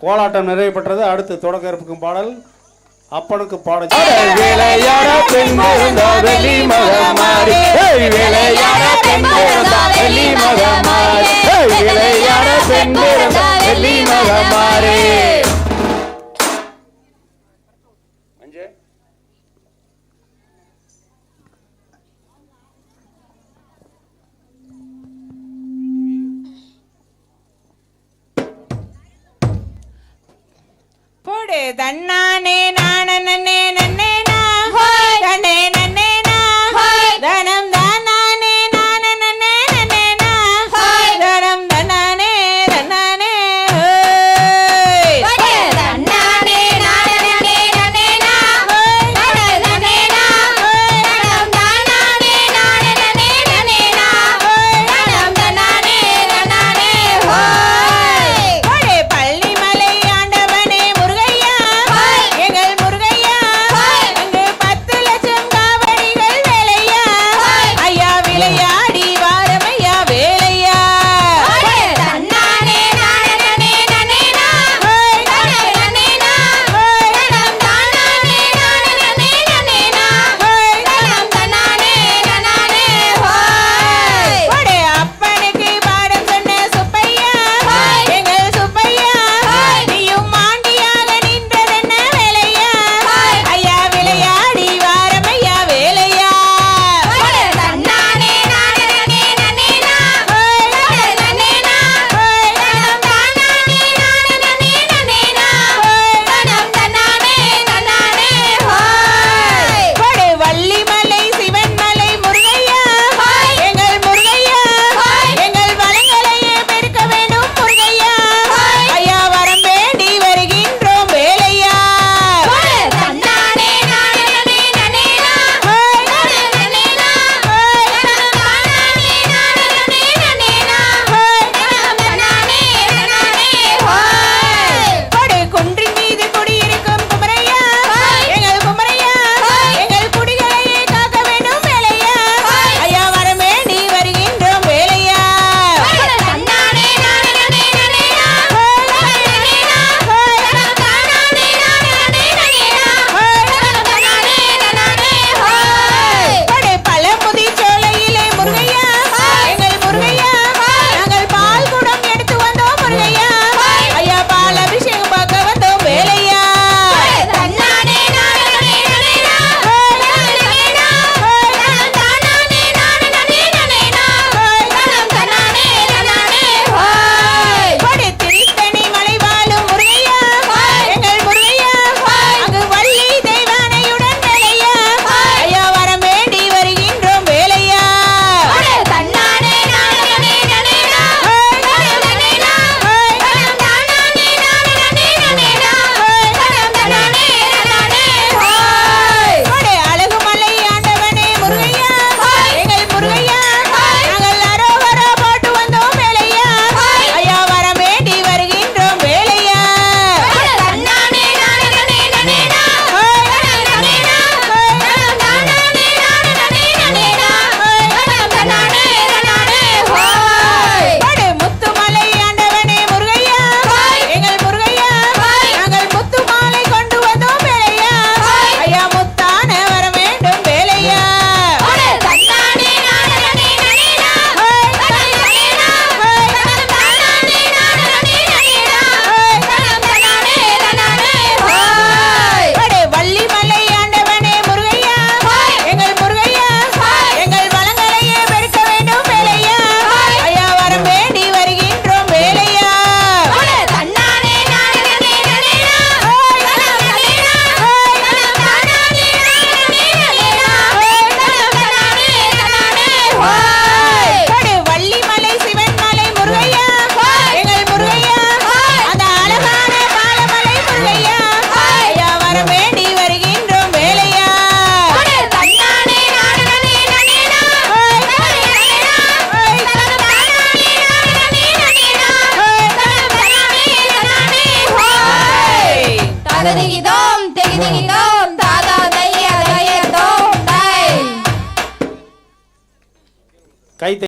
கோலாட்டம் நிறைவு பெற்றது அடுத்து தொடக்க இருக்கும் பாடல் அப்பனுக்கு பாடல் விளையாட பெண் வெள்ளி பெண் வெள்ளி மகமாரி தன்னானே தகுதிகிதோம் தெகுதிகிதோம் தாதா தைய தைய. தோம் தை கை